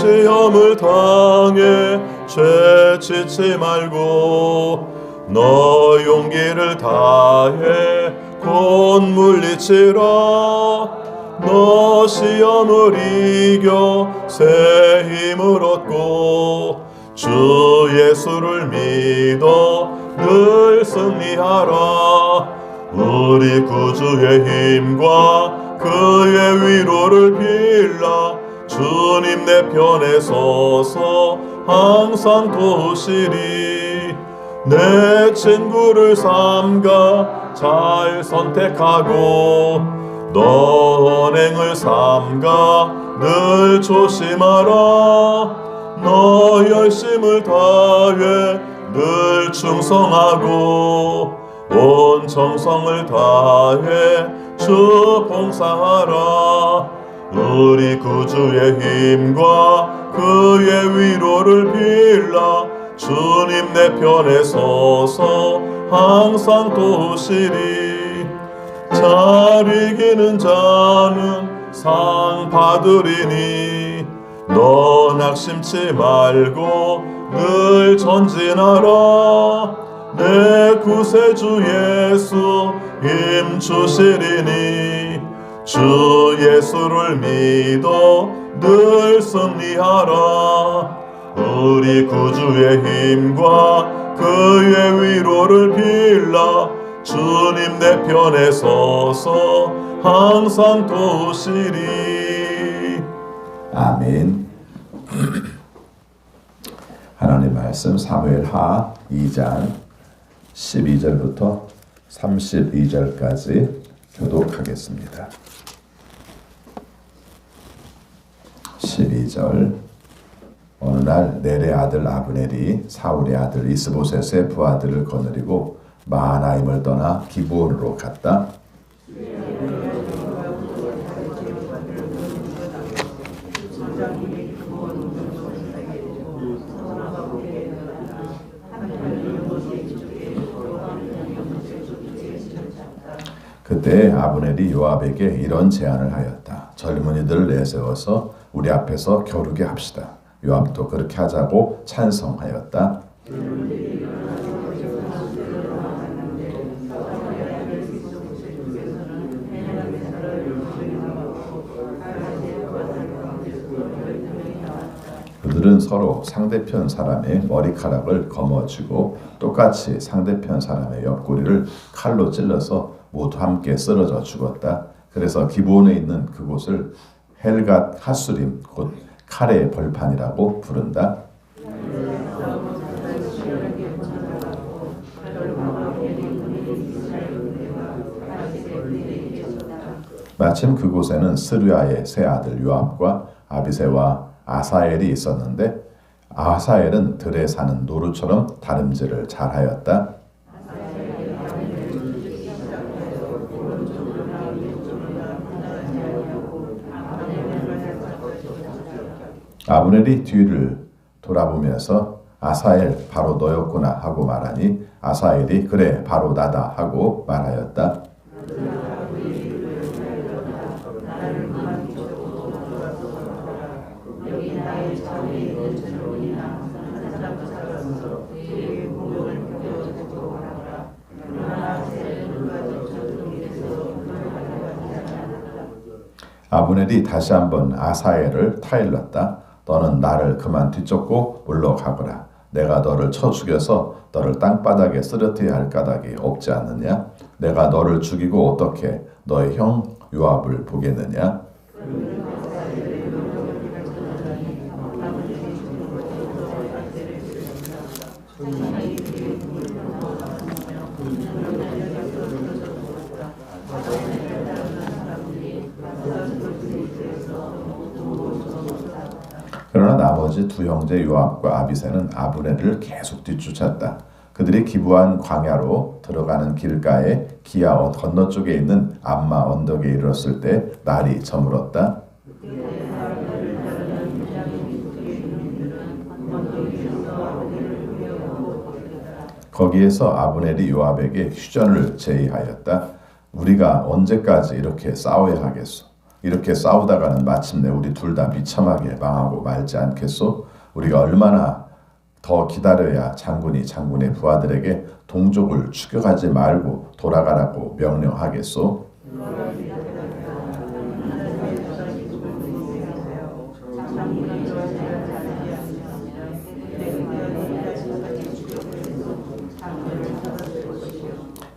시험을 당해 죄짓지 말고 너 용기를 다해 곧 물리치라 너 시험을 이겨 새 힘을 얻고 주 예수를 믿어 늘 승리하라. 우리 구주의 힘과 그의 위로를 빌라 주님 내 편에 서서 항상 도우시리. 내 친구를 삼가 잘 선택하고 너 언행을 삼가 늘 조심하라. 너 열심을 다해 늘 충성하고 온 정성을 다해 주 봉사하라 우리 구주의 힘과 그의 위로를 빌라. 주님 내 편에 서서 항상 도우시리. 잘 이기는 자는 상 받으리니. 너 낙심치 말고 늘 전진하라. 내 구세주 예수 힘 주시리니 주 예수를 믿어 늘 승리하라 우리 구주의 힘과 그의 위로를 빌라 주님 내 편에 서서 항상 도우시리 아멘. 하나님 말씀 사무엘 하 2장 12절부터 32절까지 교독하겠습니다. 12절 어느 날 넬의 아들 아브넬이 사울의 아들 이스보셋의 부하들을 거느리고 마하나임을 떠나 기브온으로 갔다. 그때 아브넬이 요압에게 이런 제안을 하였다. 젊은이들을 내세워서 우리 앞에서 겨루게 합시다. 요압도 그렇게 하자고 찬성하였다. 그들은 서로 상대편 사람의 머리카락을 거머쥐고 똑같이 상대편 사람의 옆구리를 칼로 찔러서 모두 함께 쓰러져 죽었다. 그래서 기본에 있는 그곳을 헬갓 하수림 곧 칼의 벌판이라고 부른다. 마침 그곳에는 스루야의 세 아들 요압과 아비세와 아사엘이 있었는데 아사엘은 들에 사는 노루처럼 다름질을 잘하였다. 아브넬이 뒤를 돌아보면서 아사엘 바로 너였구나 하고 말하니 아사엘이 그래 바로 나다 하고 말하였다. 아브넬이 다시 한번 아사엘을 타일렀다. 너는 나를 그만 뒤쫓고 물러가거라. 내가 너를 쳐 죽여서 너를 땅바닥에 쓰러뜨려야 할 까닭이 없지 않느냐? 내가 너를 죽이고 어떻게 너의 형 요압을 보겠느냐? 나머지 두 형제 요압과 아비세는 아브넬을 계속 뒤쫓았다. 그들이 기부한 광야로 들어가는 길가에 기아 건너쪽에 있는 암마 언덕에 이르렀을 때 날이 저물었다. 거기에서 아브넬이 요압에게 휴전을 제의하였다. 우리가 언제까지 이렇게 싸워야 하겠소? 이렇게 싸우다가는 마침내 우리 둘 다 비참하게 망하고 말지 않겠소? 우리가 얼마나 더 기다려야 장군이 장군의 부하들에게 동족을 추격하지 말고 돌아가라고 명령하겠소?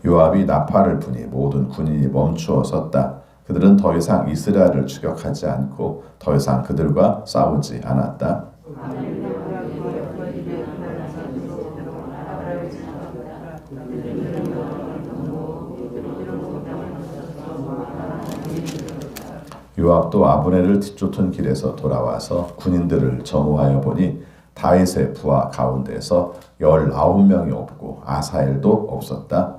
요압이 나팔을 부니 모든 군인이 멈추어 섰다. 그들은 더 이상 이스라엘을 추격하지 않고 더 이상 그들과 싸우지 않았다. 요압도 아브넬을 뒤쫓은 길에서 돌아와서 군인들을 정오하여 보니 다윗의 부하 가운데서 열아홉 명이 없고 아사엘도 없었다.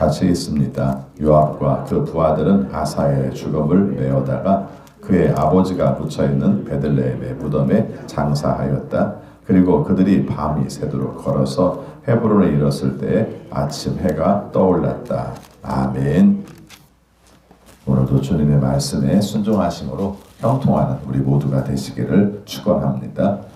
같이 있습니다. 요압과 그 부하들은 아사엘의 죽음을 메어다가 그의 아버지가 묻혀 있는 베들레헴의 무덤에 장사하였다. 그리고 그들이 밤이 새도록 걸어서 헤브론에 이르렀을 때 아침 해가 떠올랐다. 아멘. 오늘도 주님의 말씀에 순종하심으로 형통하는 우리 모두가 되시기를 축원합니다.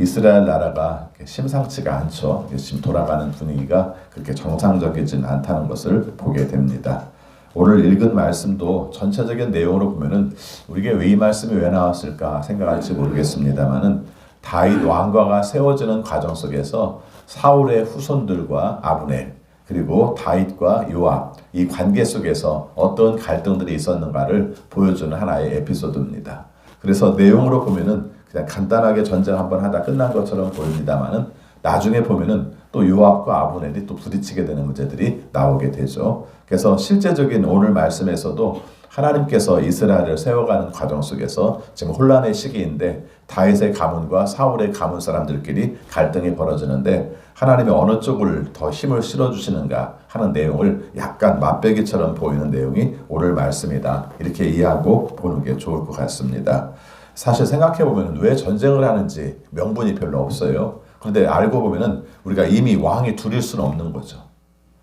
이스라엘 나라가 심상치가 않죠. 지금 돌아가는 분위기가 그렇게 정상적이진 않다는 것을 보게 됩니다. 오늘 읽은 말씀도 전체적인 내용으로 보면은 우리에게 왜 이 말씀이 왜 나왔을까 생각할지 모르겠습니다만은 다윗 왕과가 세워지는 과정 속에서 사울의 후손들과 아브넬 그리고 다윗과 요압 이 관계 속에서 어떤 갈등들이 있었는가를 보여주는 하나의 에피소드입니다. 그래서 내용으로 보면은 그냥 간단하게 전쟁 한번 하다 끝난 것처럼 보입니다만은 나중에 보면은 또 요압과 아브넬이 또 부딪히게 되는 문제들이 나오게 되죠. 그래서 실제적인 오늘 말씀에서도 하나님께서 이스라엘을 세워가는 과정 속에서 지금 혼란의 시기인데 다윗의 가문과 사울의 가문 사람들끼리 갈등이 벌어지는데 하나님이 어느 쪽을 더 힘을 실어주시는가 하는 내용을 약간 맛배기처럼 보이는 내용이 오늘 말씀이다. 이렇게 이해하고 보는 게 좋을 것 같습니다. 사실 생각해 보면 왜 전쟁을 하는지 명분이 별로 없어요. 그런데 알고 보면은 우리가 이미 왕이 둘일 수는 없는 거죠.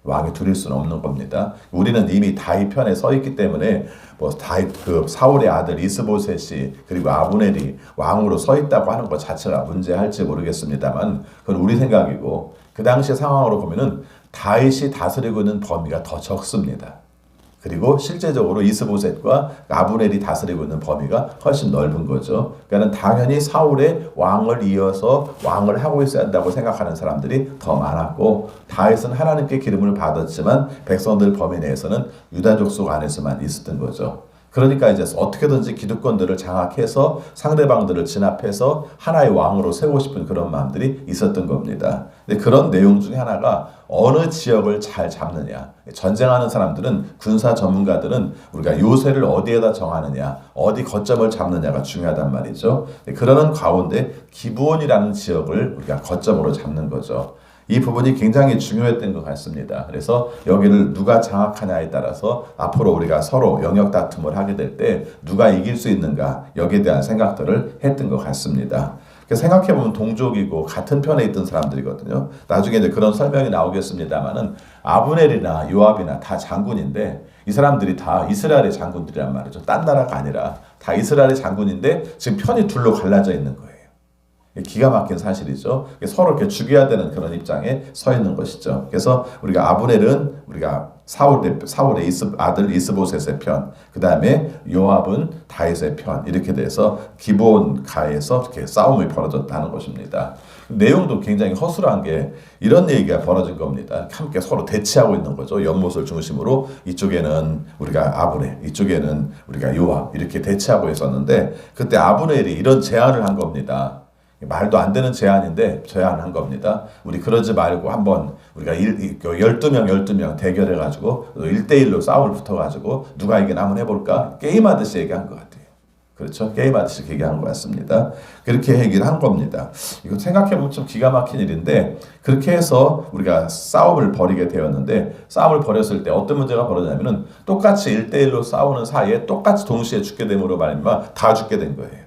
왕이 둘일 수는 없는 겁니다. 우리는 이미 다윗 편에 서 있기 때문에 뭐 다윗 그 사울의 아들 이스보셋이 그리고 아브넬이 왕으로 서 있다고 하는 것 자체가 문제할지 모르겠습니다만 그건 우리 생각이고 그 당시 상황으로 보면은 다윗이 다스리고 있는 범위가 더 적습니다. 그리고 실제적으로 이스보셋과 아브넬이 다스리고 있는 범위가 훨씬 넓은 거죠. 그러니까 당연히 사울의 왕을 이어서 왕을 하고 있어야 한다고 생각하는 사람들이 더 많았고 다윗은 하나님께 기름을 받았지만 백성들 범위 내에서는 유다 족 속 안에서만 있었던 거죠. 그러니까 이제 어떻게든지 기득권들을 장악해서 상대방들을 진압해서 하나의 왕으로 세우고 싶은 그런 마음들이 있었던 겁니다. 근데 그런 내용 중에 하나가 어느 지역을 잘 잡느냐. 전쟁하는 사람들은 군사 전문가들은 우리가 요새를 어디에다 정하느냐, 어디 거점을 잡느냐가 중요하단 말이죠. 그러는 가운데 기부원이라는 지역을 우리가 거점으로 잡는 거죠. 이 부분이 굉장히 중요했던 것 같습니다. 그래서 여기를 누가 장악하냐에 따라서 앞으로 우리가 서로 영역 다툼을 하게 될 때 누가 이길 수 있는가 여기에 대한 생각들을 했던 것 같습니다. 생각해 보면 동족이고 같은 편에 있던 사람들이거든요. 나중에 이제 그런 설명이 나오겠습니다만은 아브넬이나 요압이나 다 장군인데 이 사람들이 다 이스라엘의 장군들이란 말이죠. 딴 나라가 아니라 다 이스라엘의 장군인데 지금 편이 둘로 갈라져 있는 거예요. 기가 막힌 사실이죠. 서로 이렇게 죽여야 되는 그런 입장에 서 있는 것이죠. 그래서 우리가 아브넬은 우리가 사울의 사울의 이스, 아들 이스보셋의 편, 그 다음에 요압은 다윗의 편 이렇게 돼서 기본 가에서 이렇게 싸움이 벌어졌다는 것입니다. 내용도 굉장히 허술한 게 이런 얘기가 벌어진 겁니다. 함께 서로 대치하고 있는 거죠. 연못을 중심으로 이쪽에는 우리가 아브넬, 이쪽에는 우리가 요압 이렇게 대치하고 있었는데 그때 아브넬이 이런 제안을 한 겁니다. 말도 안 되는 제안인데 제안한 겁니다. 우리 그러지 말고 한번 우리가 일, 12명, 12명 대결해 가지고 1대1로 싸움을 붙어 가지고 누가 이기나 한번 해볼까? 게임하듯이 얘기한 것 같아요. 그렇죠? 게임하듯이 얘기한 것 같습니다. 그렇게 얘기를 한 겁니다. 이거 생각해보면 좀 기가 막힌 일인데 그렇게 해서 우리가 싸움을 벌이게 되었는데 싸움을 벌였을 때 어떤 문제가 벌어지냐면은 똑같이 1대1로 싸우는 사이에 똑같이 동시에 죽게 됨으로 말미암아 다 죽게 된 거예요.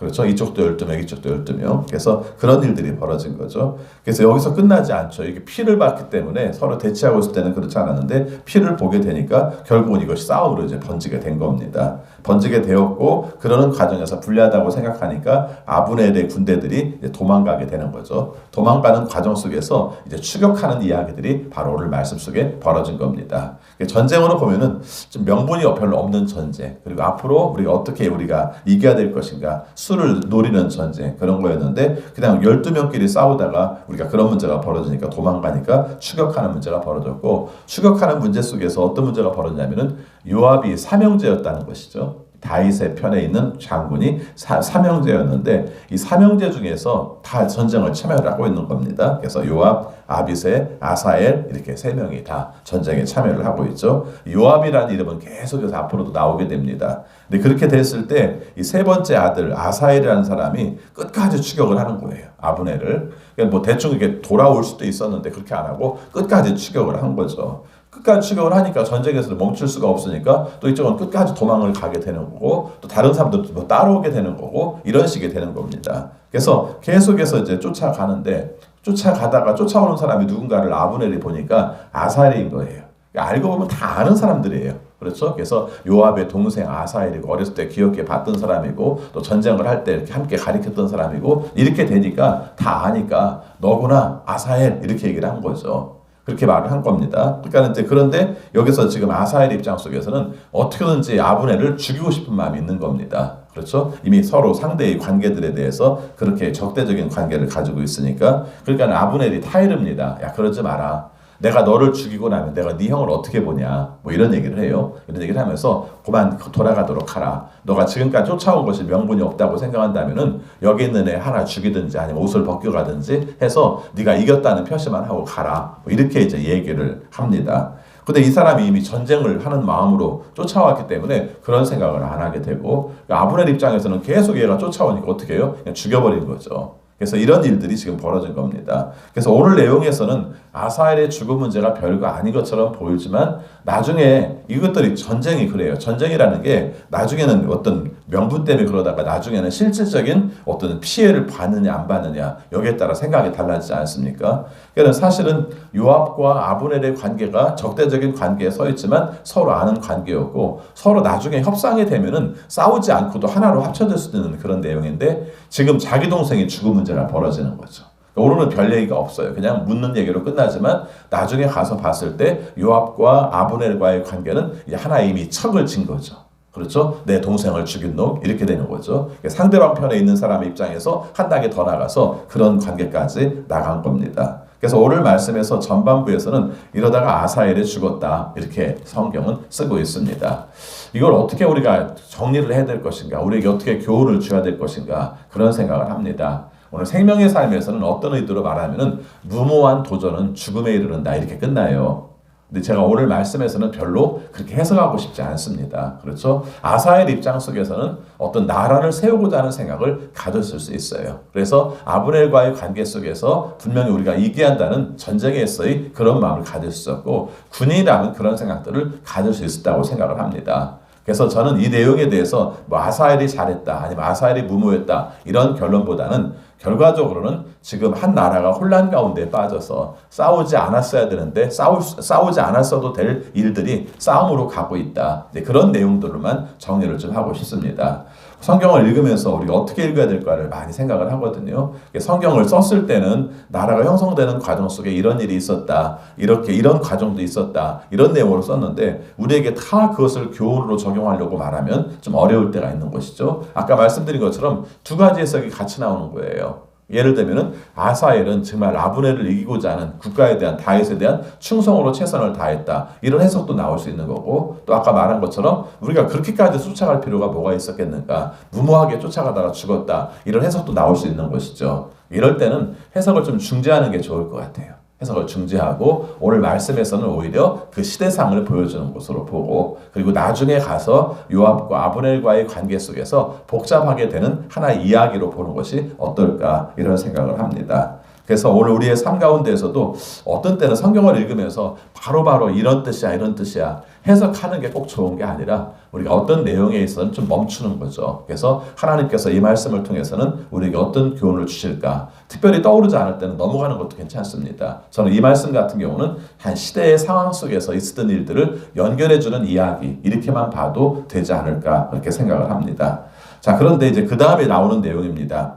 그렇죠. 이쪽도 12명, 이쪽도 12명. 그래서 그런 일들이 벌어진 거죠. 그래서 여기서 끝나지 않죠. 이게 피를 봤기 때문에 서로 대치하고 있을 때는 그렇지 않았는데 피를 보게 되니까 결국은 이것이 싸움으로 이제 번지게 된 겁니다. 번지게 되었고 그러는 과정에서 불리하다고 생각하니까 아브넬의 군대들이 도망가게 되는 거죠. 도망가는 과정 속에서 이제 추격하는 이야기들이 바로 오늘 말씀 속에 벌어진 겁니다. 전쟁으로 보면은 좀 명분이 별로 없는 전쟁. 그리고 앞으로 우리가 어떻게 우리가 이겨야 될 것인가. 수를 노리는 전쟁. 그런 거였는데 그냥 12명끼리 싸우다가 우리가 그런 문제가 벌어지니까 도망가니까 추격하는 문제가 벌어졌고 추격하는 문제 속에서 어떤 문제가 벌어졌냐면은 요압이 삼형제였다는 것이죠. 다윗의 편에 있는 장군이 사, 삼형제였는데 이 삼형제 중에서 다 전쟁을 참여를 하고 있는 겁니다. 그래서 요압, 아비세, 아사엘 이렇게 세 명이 다 전쟁에 참여를 하고 있죠. 요압이라는 이름은 계속해서 앞으로도 나오게 됩니다. 근데 그렇게 됐을 때 이 세 번째 아들 아사엘이라는 사람이 끝까지 추격을 하는 거예요. 아브넬을. 그러니까 뭐 대충 이렇게 돌아올 수도 있었는데 그렇게 안 하고 끝까지 추격을 한 거죠. 끝까지 추격을 하니까 전쟁에서 멈출 수가 없으니까 또 이쪽은 끝까지 도망을 가게 되는 거고 또 다른 사람도 뭐 따라오게 되는 거고 이런 식이 되는 겁니다. 그래서 계속해서 이제 쫓아가는데 쫓아가다가 쫓아오는 사람이 누군가를 아브넬이 보니까 아사엘인 거예요. 그러니까 알고 보면 다 아는 사람들이에요. 그렇죠? 그래서 요압의 동생 아사엘이고 어렸을 때 기억해 봤던 사람이고 또 전쟁을 할 때 이렇게 함께 가리켰던 사람이고 이렇게 되니까 다 아니까 너구나 아사엘 이렇게 얘기를 한 거죠. 그렇게 말을 한 겁니다. 그러니까 이제 그런데 여기서 지금 아사엘 입장 속에서는 어떻게든지 아브넬을 죽이고 싶은 마음이 있는 겁니다. 그렇죠? 이미 서로 상대의 관계들에 대해서 그렇게 적대적인 관계를 가지고 있으니까 그러니까 아브넬이 타이릅니다. 야 그러지 마라. 내가 너를 죽이고 나면 내가 네 형을 어떻게 보냐 뭐 이런 얘기를 해요. 이런 얘기를 하면서 그만 돌아가도록 하라. 너가 지금까지 쫓아온 것이 명분이 없다고 생각한다면은 여기 있는 애 하나 죽이든지 아니면 옷을 벗겨가든지 해서 네가 이겼다는 표시만 하고 가라. 뭐 이렇게 이제 얘기를 합니다. 근데 이 사람이 이미 전쟁을 하는 마음으로 쫓아왔기 때문에 그런 생각을 안 하게 되고 아브넬 입장에서는 계속 얘가 쫓아오니까 어떻게 해요? 그냥 죽여버린 거죠. 그래서 이런 일들이 지금 벌어진 겁니다. 그래서 오늘 내용에서는 아사엘의 죽음 문제가 별거 아닌 것처럼 보이지만 나중에 이것들이 전쟁이 그래요. 전쟁이라는 게 나중에는 어떤 명분 때문에 그러다가 나중에는 실질적인 어떤 피해를 받느냐 안 받느냐 여기에 따라 생각이 달라지지 않습니까? 그러니까 사실은 요압과 아브넬의 관계가 적대적인 관계에 서 있지만 서로 아는 관계였고 서로 나중에 협상이 되면은 싸우지 않고도 하나로 합쳐질 수 있는 그런 내용인데 지금 자기 동생이 죽음 문제가 벌어지는 거죠. 오늘은 별 얘기가 없어요. 그냥 묻는 얘기로 끝나지만 나중에 가서 봤을 때 요압과 아브넬과의 관계는 이제 하나 이미 척을 진 거죠. 그렇죠? 내 동생을 죽인 놈 이렇게 되는 거죠. 상대방 편에 있는 사람 입장에서 한 단계 더 나가서 그런 관계까지 나간 겁니다. 그래서 오늘 말씀에서 전반부에서는 이러다가 아사엘이 죽었다 이렇게 성경은 쓰고 있습니다. 이걸 어떻게 우리가 정리를 해야 될 것인가, 우리에게 어떻게 교훈을 줘야 될 것인가 그런 생각을 합니다. 오늘 생명의 삶에서는 어떤 의도로 말하면은 무모한 도전은 죽음에 이르른다 이렇게 끝나요. 근데 제가 오늘 말씀에서는 별로 그렇게 해석하고 싶지 않습니다. 그렇죠? 아사엘 입장 속에서는 어떤 나라를 세우고자 하는 생각을 가졌을 수 있어요. 그래서 아브넬과의 관계 속에서 분명히 우리가 이겨야 한다는 전쟁에서의 그런 마음을 가질 수 있었고 군인이라면 그런 생각들을 가질 수 있었다고 생각을 합니다. 그래서 저는 이 내용에 대해서 뭐 아사엘이 잘했다 아니면 아사엘이 무모했다 이런 결론보다는 결과적으로는 지금 한 나라가 혼란 가운데 빠져서 싸우지 않았어야 되는데 싸우, 싸우지 않았어도 될 일들이 싸움으로 가고 있다. 그런 내용들로만 정리를 좀 하고 싶습니다. 성경을 읽으면서 우리가 어떻게 읽어야 될까를 많이 생각을 하거든요. 성경을 썼을 때는 나라가 형성되는 과정 속에 이런 일이 있었다. 이렇게 이런 과정도 있었다. 이런 내용으로 썼는데 우리에게 다 그것을 교훈으로 적용하려고 말하면 좀 어려울 때가 있는 것이죠. 아까 말씀드린 것처럼 두 가지 해석이 같이 나오는 거예요. 예를 들면은 아사엘은 정말 아브넬을 이기고자 하는 국가에 대한 다윗에 대한 충성으로 최선을 다했다. 이런 해석도 나올 수 있는 거고 또 아까 말한 것처럼 우리가 그렇게까지 쫓아갈 필요가 뭐가 있었겠는가? 무모하게 쫓아가다가 죽었다. 이런 해석도 나올 수 있는 것이죠. 이럴 때는 해석을 좀 중재하는 게 좋을 것 같아요. 해석을 중재하고 오늘 말씀에서는 오히려 그 시대상을 보여주는 것으로 보고 그리고 나중에 가서 요압과 아브넬과의 관계 속에서 복잡하게 되는 하나의 이야기로 보는 것이 어떨까 이런 생각을 합니다. 그래서 오늘 우리의 삶 가운데에서도 어떤 때는 성경을 읽으면서 바로바로 바로 이런 뜻이야 이런 뜻이야 해석하는 게 꼭 좋은 게 아니라 우리가 어떤 내용에 있어서는 좀 멈추는 거죠. 그래서 하나님께서 이 말씀을 통해서는 우리에게 어떤 교훈을 주실까 특별히 떠오르지 않을 때는 넘어가는 것도 괜찮습니다. 저는 이 말씀 같은 경우는 한 시대의 상황 속에서 있었던 일들을 연결해주는 이야기 이렇게만 봐도 되지 않을까 그렇게 생각을 합니다. 자 그런데 이제 그 다음에 나오는 내용입니다.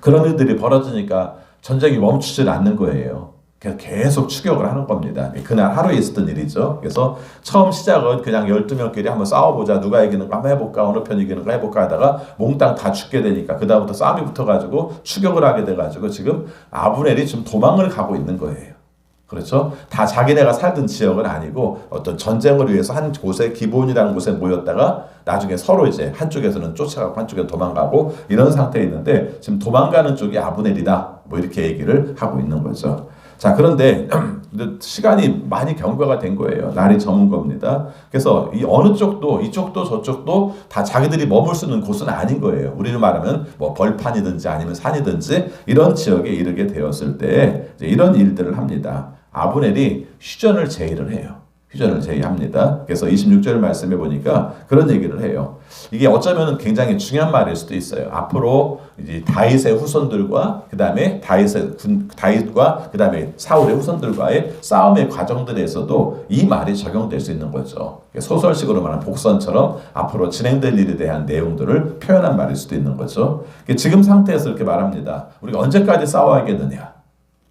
그런 일들이 벌어지니까 전쟁이 멈추질 않는 거예요. 계속 추격을 하는 겁니다. 그날 하루에 있었던 일이죠. 그래서 처음 시작은 그냥 12명끼리 한번 싸워보자. 누가 이기는 거 한번 해볼까? 어느 편이 이기는 거 해볼까? 하다가 몽땅 다 죽게 되니까 그다음부터 싸움이 붙어가지고 추격을 하게 돼가지고 지금 아브넬이 지금 도망을 가고 있는 거예요. 그렇죠? 다 자기네가 살던 지역은 아니고 어떤 전쟁을 위해서 한 곳에 기본이라는 곳에 모였다가 나중에 서로 이제 한쪽에서는 쫓아가고 한쪽에 도망가고 이런 상태에 있는데 지금 도망가는 쪽이 아브넬이다. 뭐 이렇게 얘기를 하고 있는 거죠. 자, 그런데 시간이 많이 경과가 된 거예요. 날이 저문 겁니다. 그래서 이 어느 쪽도 이쪽도 저쪽도 다 자기들이 머물 수 있는 곳은 아닌 거예요. 우리는 말하면 뭐 벌판이든지 아니면 산이든지 이런 지역에 이르게 되었을 때 이런 일들을 합니다. 아브넬이 휴전을 제의를 해요. 휴전을 제의합니다. 그래서 26절 말씀해 보니까 그런 얘기를 해요. 이게 어쩌면 굉장히 중요한 말일 수도 있어요. 앞으로 이제 다윗의 후손들과 그 다음에 다윗의 군, 다윗과 그 다음에 사울의 후손들과의 싸움의 과정들에서도 이 말이 적용될 수 있는 거죠. 소설식으로 말하는 복선처럼 앞으로 진행될 일에 대한 내용들을 표현한 말일 수도 있는 거죠. 지금 상태에서 이렇게 말합니다. 우리가 언제까지 싸워야겠느냐?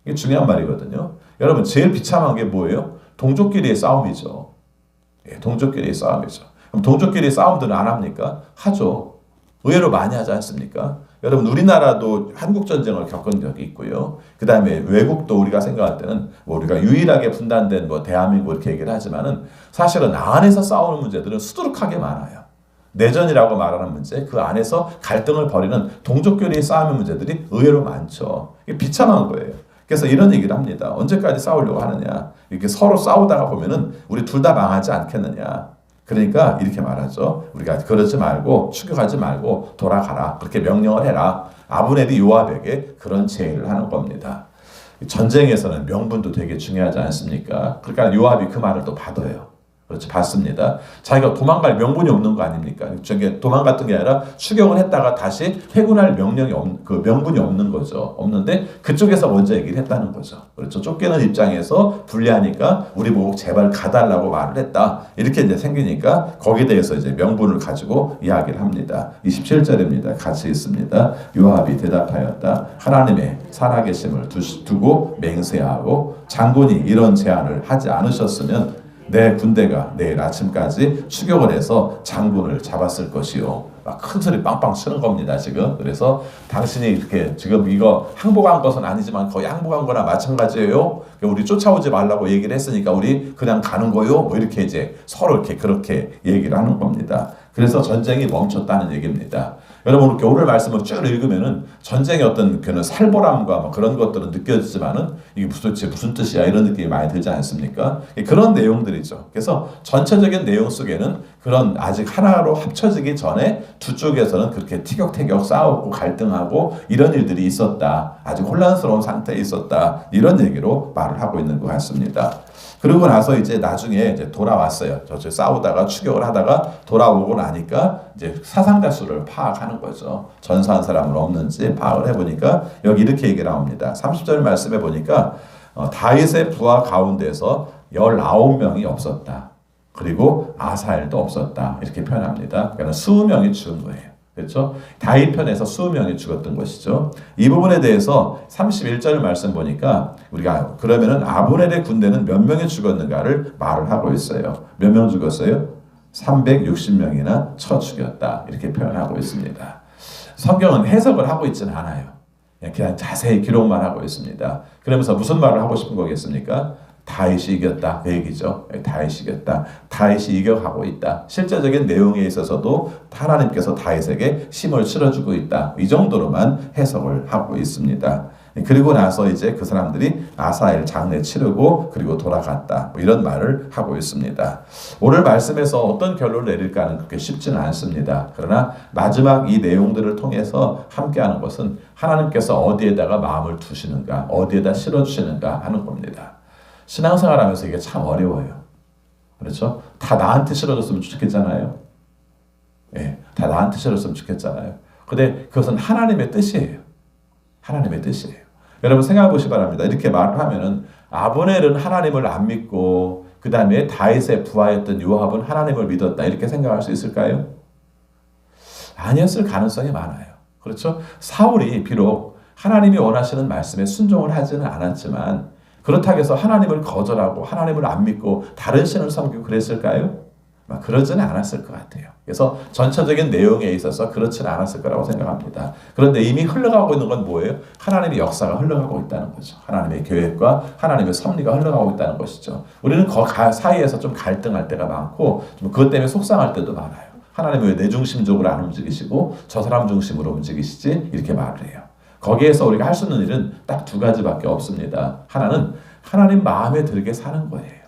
이게 중요한 말이거든요. 여러분 제일 비참한 게 뭐예요? 동족끼리의 싸움이죠. 예, 동족끼리의 싸움이죠. 그럼 동족끼리 싸움들은 안 합니까? 하죠. 의외로 많이 하지 않습니까? 여러분 우리나라도 한국 전쟁을 겪은 적이 있고요. 그 다음에 외국도 우리가 생각할 때는 뭐 우리가 유일하게 분단된 뭐 대한민국 이렇게 얘기를 하지만은 사실은 안에서 싸우는 문제들은 수두룩하게 많아요. 내전이라고 말하는 문제, 그 안에서 갈등을 벌이는 동족끼리 싸움의 문제들이 의외로 많죠. 이게 비참한 거예요. 그래서 이런 얘기를 합니다. 언제까지 싸우려고 하느냐? 이렇게 서로 싸우다가 보면은 우리 둘 다 망하지 않겠느냐? 그러니까 이렇게 말하죠. 우리가 그러지 말고 추격하지 말고 돌아가라. 그렇게 명령을 해라. 아브넬이 요압에게 그런 제의를 하는 겁니다. 전쟁에서는 명분도 되게 중요하지 않습니까? 그러니까 요압이 그 말을 또 받아요. 그렇죠. 봤습니다. 자기가 도망갈 명분이 없는 거 아닙니까? 저게 도망갔던 게 아니라 추격을 했다가 다시 회군할 명령이 없, 그 명분이 없는 거죠. 없는데 그쪽에서 먼저 얘기를 했다는 거죠. 그렇죠. 쫓기는 입장에서 불리하니까 우리 보고 제발 가달라고 말을 했다. 이렇게 이제 생기니까 거기에 대해서 이제 명분을 가지고 이야기를 합니다. 27절입니다. 같이 있습니다. 요압이 대답하였다. 하나님의 살아계심을 두고 맹세하고 장군이 이런 제안을 하지 않으셨으면 내 군대가 내일 아침까지 추격을 해서 장군을 잡았을 것이요. 큰 소리 빵빵 치는 겁니다, 지금. 그래서 당신이 이렇게 지금 이거 항복한 것은 아니지만 거의 항복한 거나 마찬가지예요. 우리 쫓아오지 말라고 얘기를 했으니까 우리 그냥 가는 거요. 뭐 이렇게 이제 서로 이렇게 그렇게 얘기를 하는 겁니다. 그래서 전쟁이 멈췄다는 얘기입니다. 여러분 오늘 말씀을 쭉 읽으면은 전쟁의 어떤 그런 살벌함과 뭐 그런 것들은 느껴지지만은 이게 무슨 무슨 뜻이야 이런 느낌이 많이 들지 않습니까? 그런 내용들이죠. 그래서 전체적인 내용 속에는 그런 아직 하나로 합쳐지기 전에 두 쪽에서는 그렇게 티격태격 싸우고 갈등하고 이런 일들이 있었다. 아직 혼란스러운 상태에 있었다. 이런 얘기로 말을 하고 있는 것 같습니다. 그러고 나서 이제 나중에 이제 돌아왔어요. 저쪽 싸우다가 추격을 하다가 돌아오고 나니까 이제 사상자 수를 파악하는 거죠. 전사한 사람은 없는지 파악을 해보니까 여기 이렇게 얘기 나옵니다. 30절 말씀해 보니까 어, 다윗의 부하 가운데서 19명이 없었다. 그리고 아사엘도 없었다. 이렇게 표현합니다. 그러니까 수명이 죽은 거예요. 그렇죠? 다이편에서 수명이 죽었던 것이죠. 이 부분에 대해서 31절 말씀 보니까 우리가 그러면은 아브넬의 군대는 몇 명이 죽었는가를 말을 하고 있어요. 몇 명 죽었어요? 360명이나 쳐 죽였다. 이렇게 표현하고 있습니다. 성경은 해석을 하고 있지는 않아요. 그냥 자세히 기록만 하고 있습니다. 그러면서 무슨 말을 하고 싶은 거겠습니까? 다윗이 이겼다 그 얘기죠. 다윗이 이겼다. 다윗이 이겨가고 있다. 실제적인 내용에 있어서도 하나님께서 다윗에게 힘을 실어주고 있다. 이 정도로만 해석을 하고 있습니다. 그리고 나서 이제 그 사람들이 아사엘 장례 치르고 그리고 돌아갔다. 뭐 이런 말을 하고 있습니다. 오늘 말씀에서 어떤 결론을 내릴까는 그렇게 쉽지는 않습니다. 그러나 마지막 이 내용들을 통해서 함께하는 것은 하나님께서 어디에다가 마음을 두시는가, 어디에다 실어주시는가 하는 겁니다. 신앙생활 하면서 이게 참 어려워요. 그렇죠? 다 나한테 실어줬으면 좋겠잖아요. 예, 다 나한테 실어줬으면 좋겠잖아요. 근데 그것은 하나님의 뜻이에요. 하나님의 뜻이에요. 여러분 생각해 보시 바랍니다. 이렇게 말을 하면은 아브넬은 하나님을 안 믿고 그 다음에 다윗의 부하였던 요압은 하나님을 믿었다 이렇게 생각할 수 있을까요? 아니었을 가능성이 많아요. 그렇죠? 사울이 비록 하나님이 원하시는 말씀에 순종을 하지는 않았지만 그렇다고 해서 하나님을 거절하고 하나님을 안 믿고 다른 신을 섬기고 그랬을까요? 막 그러지는 않았을 것 같아요. 그래서 전체적인 내용에 있어서 그렇지는 않았을 거라고 생각합니다. 그런데 이미 흘러가고 있는 건 뭐예요? 하나님의 역사가 흘러가고 있다는 거죠. 하나님의 계획과 하나님의 섭리가 흘러가고 있다는 것이죠. 우리는 그 사이에서 좀 갈등할 때가 많고 좀 그것 때문에 속상할 때도 많아요. 하나님이 왜내 중심적으로 안 움직이시고 저 사람 중심으로 움직이시지? 이렇게 말을 해요. 거기에서 우리가 할 수 있는 일은 딱 두 가지밖에 없습니다. 하나는 하나님 마음에 들게 사는 거예요.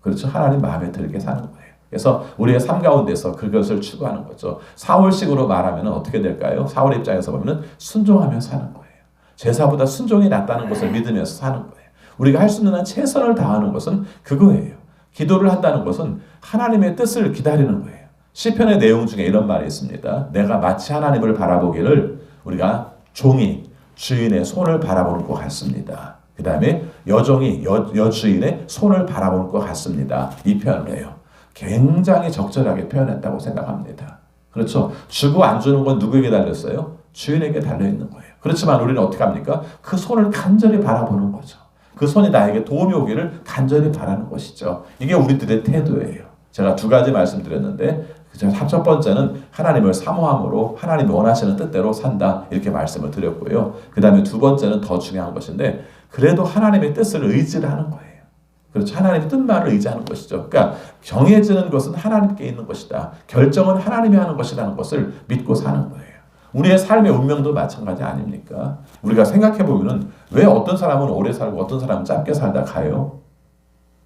그렇죠? 하나님 마음에 들게 사는 거예요. 그래서 우리의 삶 가운데서 그것을 추구하는 거죠. 사울식으로 말하면 어떻게 될까요? 사울 입장에서 보면 순종하며 사는 거예요. 제사보다 순종이 낫다는 것을 믿으면서 사는 거예요. 우리가 할 수 있는 한 최선을 다하는 것은 그거예요. 기도를 한다는 것은 하나님의 뜻을 기다리는 거예요. 시편의 내용 중에 이런 말이 있습니다. 내가 마치 하나님을 바라보기를 우리가 종이 주인의 손을 바라보는 것 같습니다. 그 다음에 여종이 여, 여주인의 손을 바라보는 것 같습니다. 이 표현을 해요. 굉장히 적절하게 표현했다고 생각합니다. 그렇죠. 주고 안 주는 건 누구에게 달렸어요? 주인에게 달려있는 거예요. 그렇지만 우리는 어떻게 합니까? 그 손을 간절히 바라보는 거죠. 그 손이 나에게 도움이 오기를 간절히 바라는 것이죠. 이게 우리들의 태도예요. 제가 두 가지 말씀드렸는데 첫 번째는 하나님을 사모함으로 하나님이 원하시는 뜻대로 산다 이렇게 말씀을 드렸고요. 그 다음에 두 번째는 더 중요한 것인데 그래도 하나님의 뜻을 의지를 하는 거예요. 그렇죠. 하나님의 뜻만을 의지하는 것이죠. 그러니까 정해지는 것은 하나님께 있는 것이다. 결정은 하나님이 하는 것이라는 것을 믿고 사는 거예요. 우리의 삶의 운명도 마찬가지 아닙니까? 우리가 생각해 보면은 왜 어떤 사람은 오래 살고 어떤 사람은 짧게 살다 가요?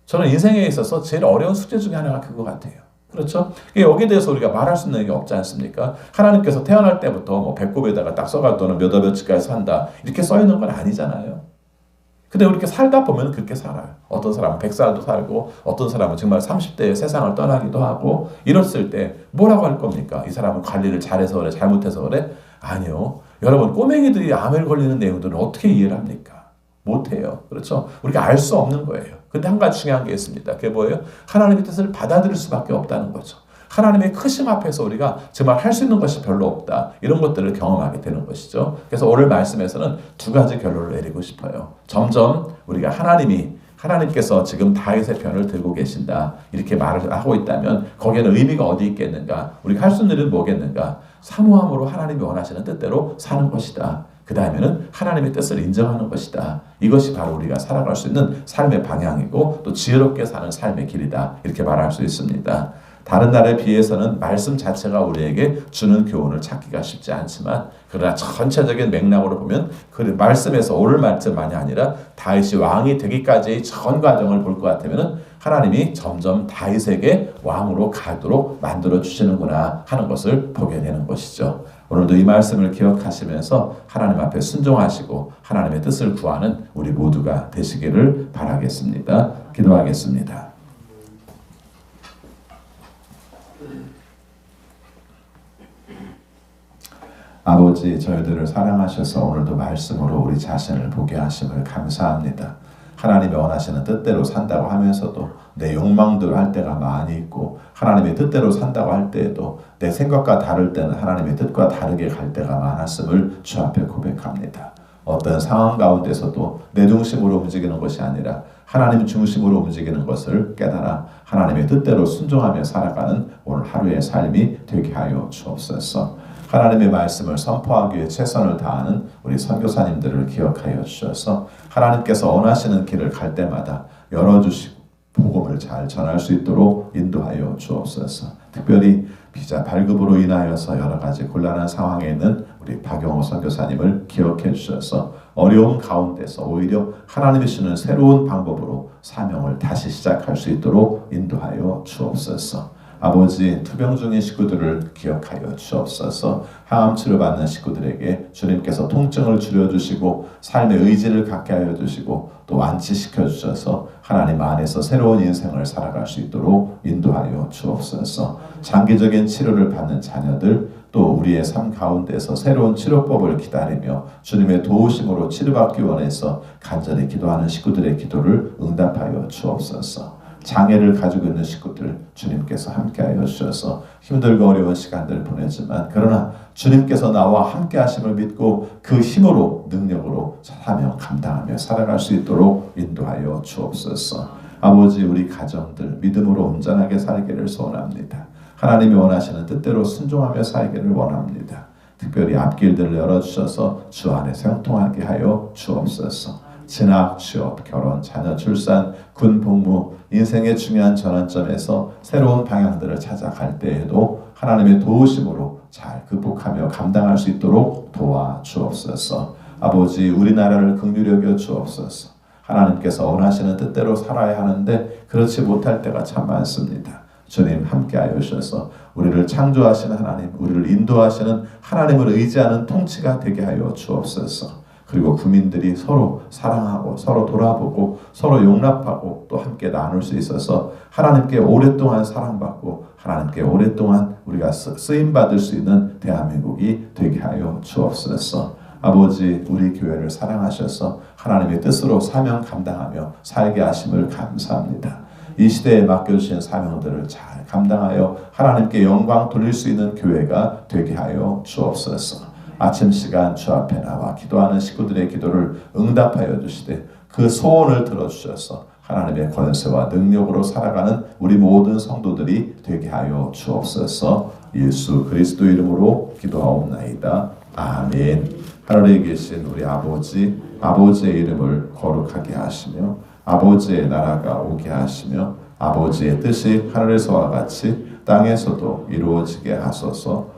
저는 인생에 있어서 제일 어려운 숙제 중에 하나가 그거 같아요. 그렇죠? 여기에 대해서 우리가 말할 수 있는 게 없지 않습니까? 하나님께서 태어날 때부터 뭐 배꼽에다가 딱 써가지고는 몇월 며칠까지 산다 이렇게 써 있는 건 아니잖아요. 근데 이렇게 살다 보면 그렇게 살아요. 어떤 사람은 100살도 살고 어떤 사람은 정말 30대에 세상을 떠나기도 하고 이랬을 때 뭐라고 할 겁니까? 이 사람은 관리를 잘해서 그래 잘못해서 그래? 아니요. 여러분 꼬맹이들이 암에 걸리는 내용들은 어떻게 이해를 합니까? 못해요. 그렇죠? 우리가 알 수 없는 거예요. 근데 한 가지 중요한 게 있습니다. 그게 뭐예요? 하나님의 뜻을 받아들일 수밖에 없다는 거죠. 하나님의 크심 앞에서 우리가 정말 할 수 있는 것이 별로 없다. 이런 것들을 경험하게 되는 것이죠. 그래서 오늘 말씀에서는 두 가지 결론을 내리고 싶어요. 점점 우리가 하나님이 하나님께서 지금 다윗의 편을 들고 계신다. 이렇게 말을 하고 있다면 거기에는 의미가 어디 있겠는가? 우리가 할 수 있는 일은 뭐겠는가? 사모함으로 하나님이 원하시는 뜻대로 사는 것이다. 그 다음에는 하나님의 뜻을 인정하는 것이다. 이것이 바로 우리가 살아갈 수 있는 삶의 방향이고 또 지혜롭게 사는 삶의 길이다. 이렇게 말할 수 있습니다. 다른 날에 비해서는 말씀 자체가 우리에게 주는 교훈을 찾기가 쉽지 않지만 그러나 전체적인 맥락으로 보면 그 말씀에서 오늘 말씀만이 아니라 다윗이 왕이 되기까지의 전 과정을 볼 것 같으면 하나님이 점점 다윗에게 왕으로 가도록 만들어 주시는구나 하는 것을 보게 되는 것이죠. 오늘도 이 말씀을 기억하시면서 하나님 앞에 순종하시고 하나님의 뜻을 구하는 우리 모두가 되시기를 바라겠습니다. 기도하겠습니다. 아버지 저희들을 사랑하셔서 오늘도 말씀으로 우리 자신을 보게 하심을 감사합니다. 하나님이 원하시는 뜻대로 산다고 하면서도 내 욕망대로 할 때가 많이 있고 하나님의 뜻대로 산다고 할 때에도 내 생각과 다를 때는 하나님의 뜻과 다르게 갈 때가 많았음을 주 앞에 고백합니다. 어떤 상황 가운데서도 내 중심으로 움직이는 것이 아니라 하나님 중심으로 움직이는 것을 깨달아 하나님의 뜻대로 순종하며 살아가는 오늘 하루의 삶이 되게 하여 주옵소서. 하나님의 말씀을 선포하기 위해 최선을 다하는 우리 선교사님들을 기억하여 주셔서 하나님께서 원하시는 길을 갈 때마다 열어주시고 복음을 잘 전할 수 있도록 인도하여 주옵소서. 특별히 비자 발급으로 인하여서 여러 가지 곤란한 상황에 있는 우리 박영호 선교사님을 기억해 주셔서 어려운 가운데서 오히려 하나님이 주는 새로운 방법으로 사명을 다시 시작할 수 있도록 인도하여 주옵소서. 아버지 투병 중인 식구들을 기억하여 주옵소서. 항암 치료 받는 식구들에게 주님께서 통증을 줄여주시고 삶의 의지를 갖게 하여 주시고 또 완치시켜 주셔서 하나님 안에서 새로운 인생을 살아갈 수 있도록 인도하여 주옵소서. 장기적인 치료를 받는 자녀들 또 우리의 삶 가운데서 새로운 치료법을 기다리며 주님의 도우심으로 치료받기 원해서 간절히 기도하는 식구들의 기도를 응답하여 주옵소서. 장애를 가지고 있는 식구들 주님께서 함께하여 주셔서 힘들고 어려운 시간들을 보내지만 그러나 주님께서 나와 함께 하심을 믿고 그 힘으로 능력으로 사명 감당하며 살아갈 수 있도록 인도하여 주옵소서. 아버지 우리 가정들 믿음으로 온전하게 살기를 소원합니다. 하나님이 원하시는 뜻대로 순종하며 살기를 원합니다. 특별히 앞길들을 열어주셔서 주 안에 생통하게 하여 주옵소서. 진학, 취업, 결혼, 자녀 출산, 군 복무, 인생의 중요한 전환점에서 새로운 방향들을 찾아갈 때에도 하나님의 도우심으로 잘 극복하며 감당할 수 있도록 도와 주옵소서. 아버지 우리나라를 긍휼히 여겨 주옵소서. 하나님께서 원하시는 뜻대로 살아야 하는데 그렇지 못할 때가 참 많습니다. 주님 함께하여 주셔서 우리를 창조하시는 하나님, 우리를 인도하시는 하나님을 의지하는 통치가 되게 하여 주옵소서. 그리고 국민들이 서로 사랑하고 서로 돌아보고 서로 용납하고 또 함께 나눌 수 있어서 하나님께 오랫동안 사랑받고 하나님께 오랫동안 우리가 쓰임 받을 수 있는 대한민국이 되게 하여 주옵소서. 아버지 우리 교회를 사랑하셔서 하나님의 뜻으로 사명 감당하며 살게 하심을 감사합니다. 이 시대에 맡겨주신 사명들을 잘 감당하여 하나님께 영광 돌릴 수 있는 교회가 되게 하여 주옵소서. 아침 시간 주 앞에 나와 기도하는 식구들의 기도를 응답하여 주시되 그 소원을 들어주셔서 하나님의 권세와 능력으로 살아가는 우리 모든 성도들이 되게 하여 주옵소서 예수 그리스도 이름으로 기도하옵나이다. 아멘. 하늘에 계신 우리 아버지, 아버지의 이름을 거룩하게 하시며 아버지의 나라가 오게 하시며 아버지의 뜻이 하늘에서와 같이 땅에서도 이루어지게 하소서.